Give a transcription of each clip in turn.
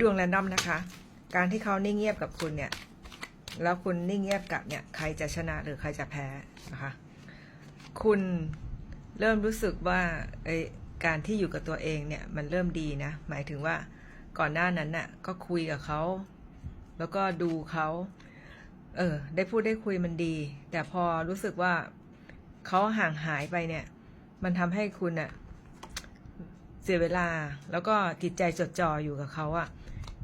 ดวงแรนดอมนะคะ การที่เขานิ่งเงียบกับคุณเนี่ย แล้วคุณนิ่งเงียบกับเนี่ย ใครจะชนะหรือใครจะแพ้นะคะ คุณเริ่มรู้สึกว่าเอยการที่อยู่กับตัวเองเนี่ยมันเริ่มดีนะ หมายถึงว่าก่อนหน้านั้นน่ะก็คุยกับเขา แล้วก็ดูเขาเออ ได้พูดได้คุยมันดี แต่พอรู้สึกว่าเขาห่างหายไปเนี่ย มันทำให้คุณอะเสียเวลา แล้วก็จิตใจจดจ่ออยู่กับเขาอะ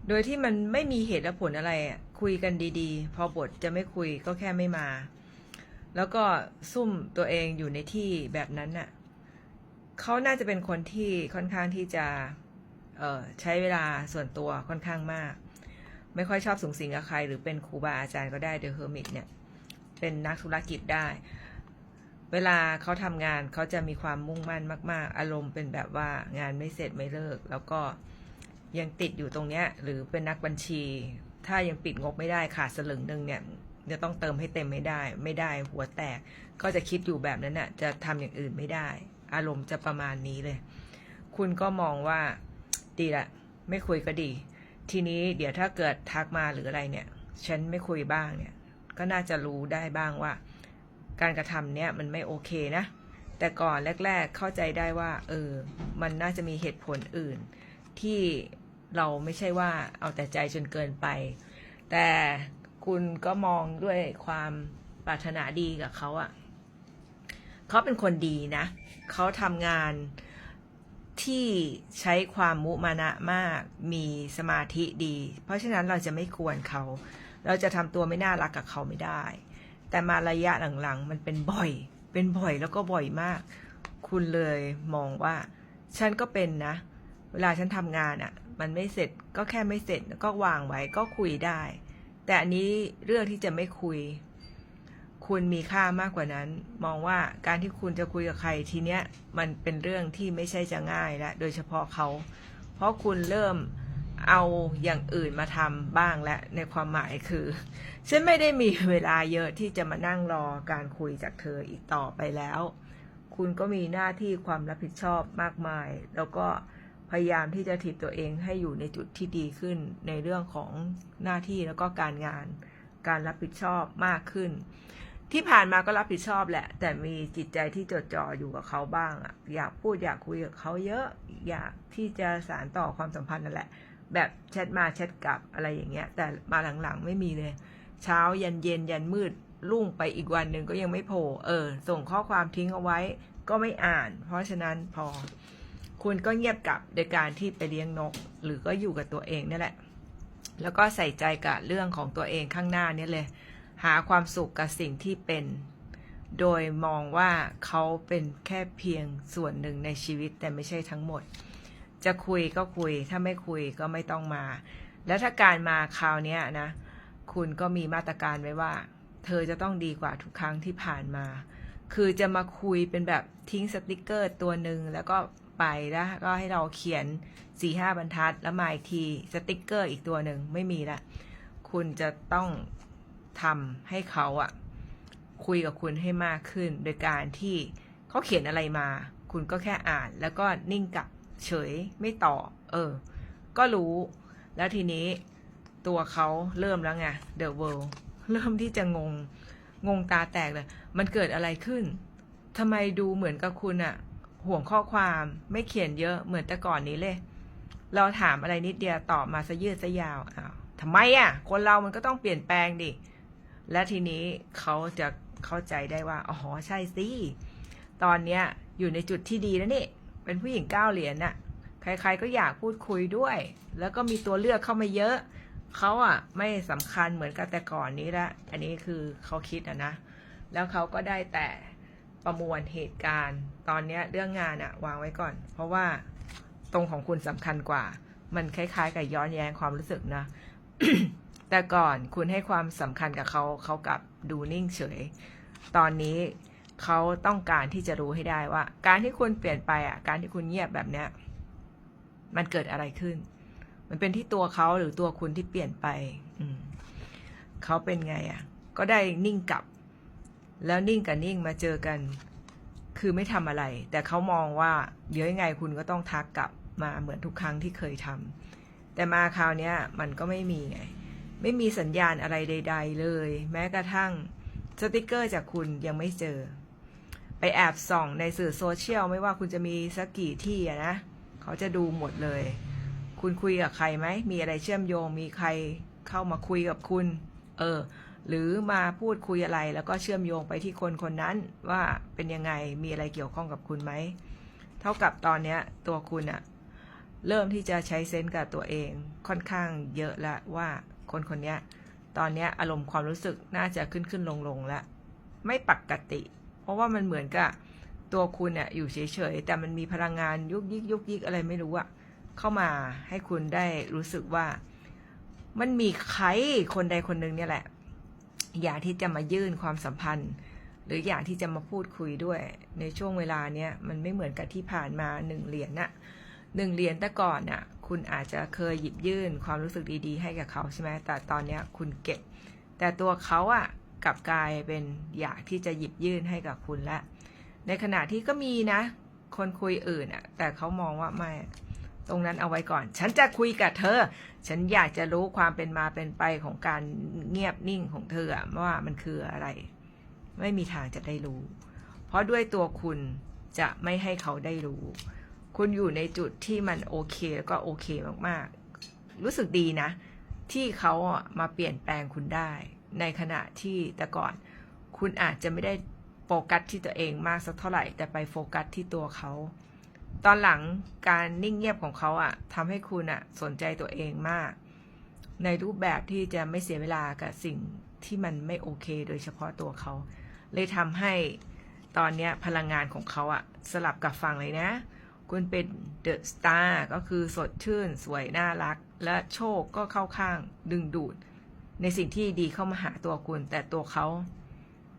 โดยที่มันไม่มีเหตุและผลอะไรอะคุยกันดีๆ พอบทจะไม่คุยก็แค่ไม่มา แล้วก็ซุ่มตัวเองอยู่ในที่แบบนั้นน่ะเขาน่าจะเป็นคนที่ค่อนข้างที่จะใช้เวลาส่วนตัวค่อนข้างมาก ไม่ค่อยชอบสูงสิงกับใคร หรือเป็นครูบาอาจารย์ก็ได้เดอะเฮอร์มิตเนี่ย เป็นนักธุรกิจได้ เวลาเขาทำงานเขาจะมีความมุ่งมั่นมาก ๆ อารมณ์เป็นแบบว่างานไม่เสร็จไม่เลิก แล้วก็ ยังติดอยู่ตรงเนี้ยหรือเป็นนักบัญชี ถ้ายังปิดงบไม่ได้ขาดสลึงหนึ่งเนี่ยจะต้องเติมให้เต็มไม่ได้ ไม่ได้หัวแตก ก็จะคิดอยู่แบบนั้นน่ะจะทำอย่างอื่นไม่ได้ อารมณ์จะประมาณนี้เลย คุณก็มองว่าดีละ ไม่คุยก็ดี ทีนี้เดี๋ยวถ้าเกิดทักมาหรืออะไรเนี่ย ฉันไม่คุยบ้างเนี่ย ก็น่าจะรู้ได้บ้างว่า การกระทำเนี่ยมันไม่โอเคนะ แต่ก่อนแรก ๆเข้าใจได้ว่า เออ มันน่าจะมีเหตุผลอื่นที่ เราไม่ใช่ว่าเอาแต่ใจจนเกินไป แต่คุณก็มองด้วยความปรารถนาดีกับเขาอะเขาเป็นคนดีนะ เขาทำงานที่ใช้ความมุมานะมาก มีสมาธิดี เพราะฉะนั้นเราจะไม่ควรเขา เราจะทำตัวไม่น่ารักกับเขาไม่ได้ แต่มาระยะหลังๆ มันเป็นบ่อย เป็นบ่อยแล้วก็บ่อยมาก คุณเลยมองว่า ฉันก็เป็นนะ เวลาฉันทำงานอะ่ะ มันไม่เสร็จก็แค่ไม่เสร็จก็วางไว้ก็คุยได้ แต่อันนี้เรื่องที่จะไม่คุย คุณมีค่ามากกว่านั้น มองว่าการที่คุณจะคุยกับใครทีเนี้ยมันเป็นเรื่องที่ไม่ใช่จะง่ายแล้วโดยเฉพาะเขา เพราะคุณเริ่มเอาอย่างอื่นมาทำบ้างและในความหมายคือ ฉันไม่ได้มีเวลาเยอะที่จะมานั่งรอการคุยจากเธออีกต่อไปแล้ว คุณก็มีหน้าที่ความรับผิดชอบมากมาย แล้วก็ พยายามที่จะถีบตัวเองให้อยู่ในจุดที่ดีขึ้นในเรื่องของหน้าที่แล้วก็การงาน การรับผิดชอบมากขึ้น ที่ผ่านมาก็รับผิดชอบแหละ แต่มีจิตใจที่จดจ่ออยู่กับเขาบ้างอะอยากพูดอยากคุยกับเขาเยอะอยากที่จะสารต่อความสัมพันธ์นั่นแหละ แบบแชทมาแชทกลับอะไรอย่างเงี้ย แต่มาหลังๆไม่มีเลย เช้ายันเย็นยันมืดรุ่งไปอีกวันหนึ่งก็ยังไม่โผล่เออ ส่งข้อความทิ้งเอาไว้ก็ไม่อ่าน เพราะฉะนั้นพอ คุณก็เงียบกลับโดยการที่ไปเลี้ยงนก หรือก็อยู่กับตัวเองนี่แหละ แล้วก็ใส่ใจกับเรื่องของตัวเองข้างหน้านี่เลย หาความสุขกับสิ่งที่เป็น โดยมองว่าเขาเป็นแค่เพียงส่วนหนึ่งในชีวิตแต่ไม่ใช่ทั้งหมด จะคุยก็คุย ถ้าไม่คุยก็ไม่ต้องมา แล้วถ้าการมาคราวนี้นะ คุณก็มีมาตรการไว้ว่า เธอจะต้องดีกว่าทุกครั้งที่ผ่านมา คือจะมาคุยเป็นแบบทิ้งสติกเกอร์ตัวหนึ่งแล้วก็ ไปแล้วก็ให้เราเขียนสี่ห้าบรรทัด แล้วมาอีกทีสติกเกอร์อีกตัวหนึ่งไม่มีละ คุณจะต้องทำให้เขาอะคุยกับคุณให้มากขึ้น โดยการที่เขาเขียนอะไรมา คุณก็แค่อ่าน แล้วก็นิ่งกับเฉยไม่ตอบเออ ก็รู้ แล้วทีนี้ตัวเขาเริ่มแล้วไง The World เริ่มที่จะงง งงตาแตกเลย มันเกิดอะไรขึ้นทำไมดูเหมือนกับคุณอะ ห่วงข้อความไม่เขียนเยอะเหมือนแต่ก่อนนี้เลย เราถามอะไรนิดเดียวตอบมาซะยืดซะยาวอ้าวทำไมอะคนเรามันก็ต้องเปลี่ยนแปลงดิ และทีนี้เขาจะเข้าใจได้ว่าอ๋อใช่สิ ตอนเนี้ยอยู่ในจุดที่ดีแล้วนี่ เป็นผู้หญิงก้าเหรียญน่ะ ใครๆก็อยากพูดคุยด้วย แล้วก็มีตัวเลือกเข้ามาเยอะ เขาอะไม่สำคัญเหมือนกับแต่ก่อนนี้ละ อันนี้คือเขาคิดอะนะ แล้วเขาก็ได้แต่ ประมวลเหตุการณ์ ตอนเนี้ยเรื่องงานอะวางไว้ก่อน เพราะว่าตรงของคุณสำคัญกว่า มันคล้ายๆ กับย้อนแย้งความรู้สึกนะ แต่ก่อนคุณให้ความสำคัญกับเขาเขากลับดูนิ่งเฉย ตอนนี้เขาต้องการที่จะรู้ให้ได้ว่า การที่คุณเปลี่ยนไปอะ การที่คุณเงียบแบบเนี้ย มันเกิดอะไรขึ้น มันเป็นที่ตัวเขาหรือตัวคุณที่เปลี่ยนไป อืมเขาเป็นไงอะ ก็ได้นิ่งกลับ แล้วนิ่งกับนิ่งมาเจอกัน คือไม่ทำอะไร แต่เขามองว่าเดี๋ยวยังไงคุณก็ต้องทักกลับมาเหมือนทุกครั้งที่เคยทำแต่มาคราวเนี้ยมันก็ไม่มีไง ไม่มีสัญญาณอะไรใด ๆ เลย แม้กระทั่งสติกเกอร์จากคุณยังไม่เจอ ไปแอบส่องในสื่อโซเชียลไม่ว่าคุณจะมีสักกี่ที่นะ เขาจะดูหมดเลย คุณคุยกับใครไหม มีอะไรเชื่อมโยง มีใครเข้ามาคุยกับคุณ เออ หรือมาพูดคุยอะไรแล้วก็เชื่อมโยงไปที่คนคนนั้นว่าเป็นยังไงมีอะไรเกี่ยวข้องกับคุณไหม เท่ากับตอนเนี้ยตัวคุณอะเริ่มที่จะใช้เซนส์กับตัวเองค่อนข้างเยอะแล้วว่าคนคนเนี้ยตอนเนี้ยอารมณ์ความรู้สึกน่าจะขึ้นขึ้นลงลงแล้วไม่ปกติ เพราะว่ามันเหมือนกับตัวคุณเนี่ยอยู่เฉยๆ แต่มันมีพลังงานยุกยิกยุกยิกอะไรไม่รู้อะเข้ามาให้คุณได้รู้สึกว่า มันมีใครคนใดคนหนึ่งเนี่ยแหละ อยากที่จะมายื่นความสัมพันธ์ หรืออยากที่จะมาพูดคุยด้วย ในช่วงเวลาเนี้ยมันไม่เหมือนกับที่ผ่านมาหนึ่งเหรียญน่ะหนึ่งเหรียญแต่ก่อนน่ะ คุณอาจจะเคยหยิบยื่นความรู้สึกดีๆ ให้กับเขาใช่ไหมแต่ตอนเนี้ยคุณเก็บ แต่ตัวเขาอะกลับกลายเป็นอยากที่จะหยิบยื่นให้กับคุณละ ในขณะที่ก็มีนะ คนคุยอื่นอะ แต่เขามองว่าไม่ ตรงนั้นเอาไว้ก่อน ฉันจะคุยกับเธอ ฉันอยากจะรู้ความเป็นมาเป็นไปของการเงียบนิ่งของเธอว่ามันคืออะไร ไม่มีทางจะได้รู้ เพราะด้วยตัวคุณจะไม่ให้เขาได้รู้ คุณอยู่ในจุดที่มันโอเคแล้วก็โอเคมากๆ รู้สึกดีนะ ที่เขามาเปลี่ยนแปลงคุณได้ ในขณะที่แต่ก่อนคุณอาจจะไม่ได้โฟกัสที่ตัวเองมากสักเท่าไหร่ แต่ไปโฟกัสที่ตัวเขา ตอนหลังการนิ่งเงียบของเขาอะทำให้คุณอะสนใจตัวเองมาก ในรูปแบบที่จะไม่เสียเวลากับสิ่งที่มันไม่โอเค โดยเฉพาะตัวเขา เลยทำให้ตอนเนี้ยพลังงานของเขาอะสลับกับฝั่งเลยนะ คุณเป็นเดอะสตาร์ก็คือสดชื่น สวยน่ารัก และโชคก็เข้าข้างดึงดูด ในสิ่งที่ดีเข้ามาหาตัวคุณ แต่ตัวเขา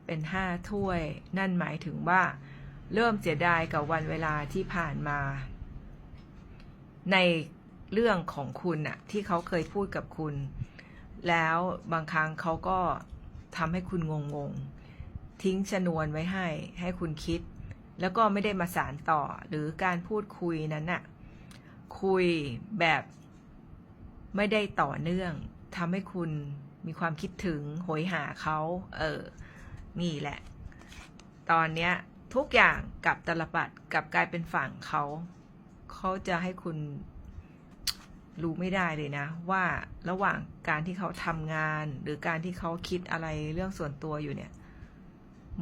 เป็นห้าถ้วย นั่นหมายถึงว่า เริ่มเสียดายกับวันเวลาที่ผ่านมา ในเรื่องของคุณน่ะที่เขาเคยพูดกับคุณ แล้วบางครั้งเขาก็ทำให้คุณงงงๆทิ้งชนวนไว้ให้ ให้คุณคิด แล้วก็ไม่ได้มาสารต่อหรือการพูดคุยนั้นน่ะ คุยแบบไม่ได้ต่อเนื่องทำให้คุณมีความคิดถึงโหยหาเขา เออ นี่แหละ ตอนเนี้ย ทุกอย่างกับตลปัดกับกลายเป็นฝั่งเขาเขาจะให้คุณรู้ไม่ได้เลยนะ ว่าระหว่างการที่เขาทำงาน หรือการที่เขาคิดอะไรเรื่องส่วนตัวอยู่เนี่ย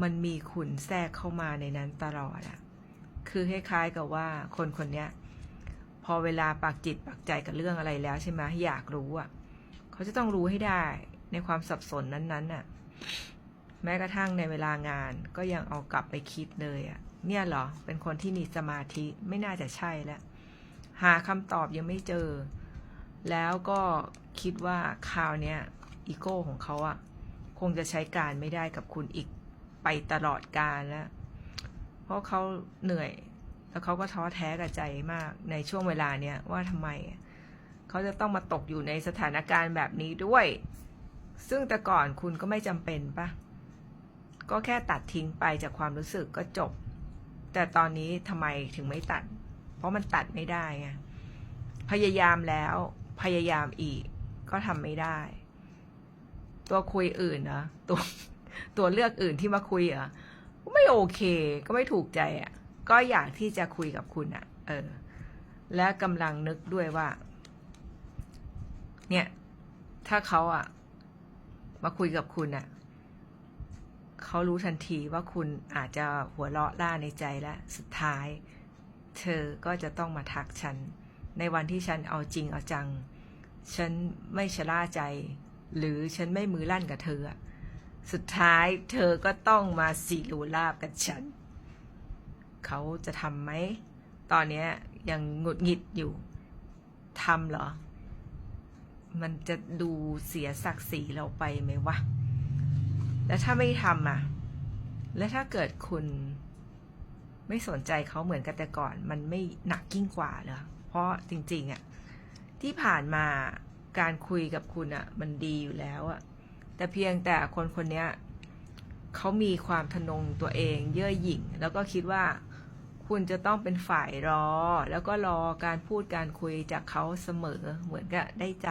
มันมีขุนแทรกเข้ามาในนั้นตลอดอะคือคล้ายๆกับว่าคนคนนี้พอเวลาปากจิตปากใจกับเรื่องอะไรแล้วใช่ไหมอยากรู้อะเขาจะต้องรู้ให้ได้ในความสับสนนั้นๆน่ะ แม้กระทั่งในเวลางานก็ยังเอากลับไปคิดเลยอะเนี่ยเหรอ เป็นคนที่มีสมาธิไม่น่าจะใช่แล้วหาคำตอบยังไม่เจอ แล้วก็คิดว่าคราวเนี้ยอีโก้ของเขาอะคงจะใช้การไม่ได้กับคุณอีกไปตลอดกาลแล้ว เพราะเขาเหนื่อย แล้วเขาก็ท้อแท้กับใจมากในช่วงเวลาเนี้ยว่าทำไมเขาจะต้องมาตกอยู่ในสถานการณ์แบบนี้ด้วย ซึ่งแต่ก่อนคุณก็ไม่จำเป็นปะ ก็แค่ตัดทิ้งไปจากความรู้สึกก็จบ แต่ตอนนี้ทำไมถึงไม่ตัด เพราะมันตัดไม่ได้ไงพยายามแล้วพยายามอีกก็ทำไม่ได้ ตัวคุยอื่นนะตัวตัวเลือกอื่นที่มาคุยอะไม่โอเค ก็ไม่ถูกใจอะ ก็อยากที่จะคุยกับคุณอะ เออ และกำลังนึกด้วยว่า เนี่ย ถ้าเขาอะ มาคุยกับคุณอะ เขารู้ทันทีว่าคุณอาจจะหัวเราะล่าในใจแล้วสุดท้าย เธอก็จะต้องมาทักฉัน ในวันที่ฉันเอาจริงเอาจัง ฉันไม่ชะล่าใจ หรือฉันไม่มือลั่นกับเธอ สุดท้ายเธอก็ต้องมาสีรูลาบกับฉัน เขาจะทำไหม ตอนนี้ยยังหงุดหงิดอยู่ทำเหรอ มันจะดูเสียศักดิ์ศรีเราไปไหมวะ แล้วถ้าไม่ทำอะ แล้วถ้าเกิดคุณไม่สนใจเขาเหมือนกันแต่ก่อน มันไม่หนักยิ่งกว่าเหรอเพราะจริง ๆอะที่ผ่านมาการคุยกับคุณอะ มันดีอยู่แล้วอะ แต่เพียงแต่คนคนเนี้ยเขามีความทะนงตัวเอง เย่อหยิ่ง แล้วก็คิดว่าคคุณจะต้องเป็นฝ่ายรอ แล้วก็รอการพูดการคุยจากเขาเสมอเหมือนกับได้ใจ